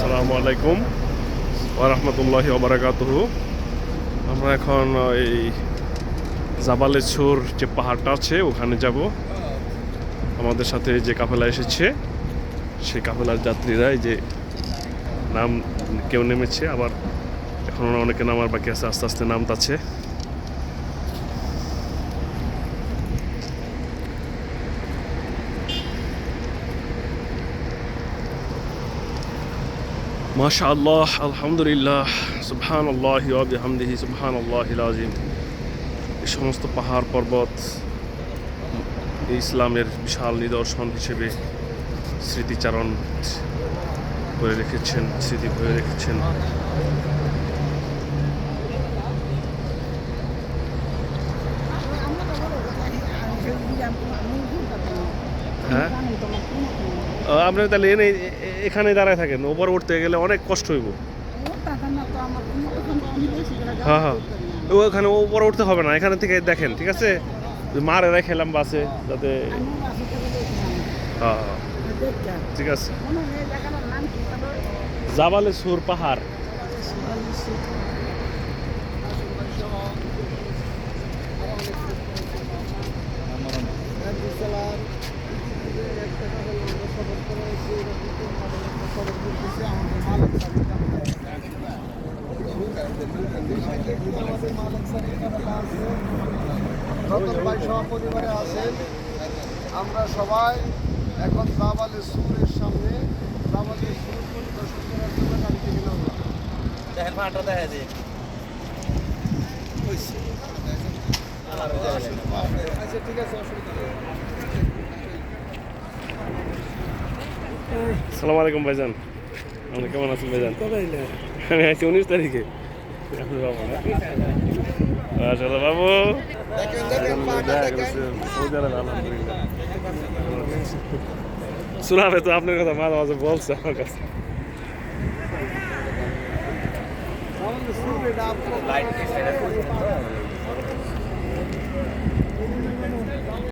আসসালামু আলাইকুম ওরহমতুল্লাহি ওবরাকাতুহু আমরা এখন এই জাবালে সুর যে পাহাড়টা আছে, ওখানে যাব। আমাদের সাথে যে কাফেলা এসেছে, সেই কাফেলার যাত্রীরা এই যে নাম কেউ নেমেছে, আবার এখন অনেকে নামার বাকি আছে, আস্তে আস্তে নামতাছে। মাশা আল্লাহ আলহামদুলিল্লাহ সুবহান আল্লাহ হামদিহি সুবহান আল্লাহ আজিম এই সমস্ত পাহাড় পর্বত ইসলামের বিশাল নিদর্শন হিসেবে স্মৃতিচারণ করে রেখেছেন, স্মৃতি ভরে রেখেছেন। হ্যাঁ? আপনি তাহলে এনে এখানে দাঁড়ায় থাকেন ওপরে উঠতে গেলে অনেক কষ্ট হইব। হ্যাঁ হ্যাঁ। ওখানে ওপরে উঠতে হবে না এখানে থেকে দেখেন ঠিক আছে? মারে রেখেলাম বাসে যাতে হ্যাঁ হ্যাঁ, ঠিক আছে। জাবালে সুর পাহাড়। রতন ভাই সহপরিবারে আছেন। আমরা সবাই এখন জাবালে সুরের সামনে জাবালে সুর পরিদর্শন করার জন্য গাড়ি থেকে নামলাম দেখেন পাহাড়টা দেখা যায়। আচ্ছা ঠিক আছে অসুবিধা নেই। সালাম আলাইকুম ভাইজান। আপনি কেমন আছেন ভাইজান? আমি আছি উনিশ তারিখে। আপনি বাবু। শোনাবে তো আপনার কথা মাঝে মাঝে বলছে আমার কাছে। লাইট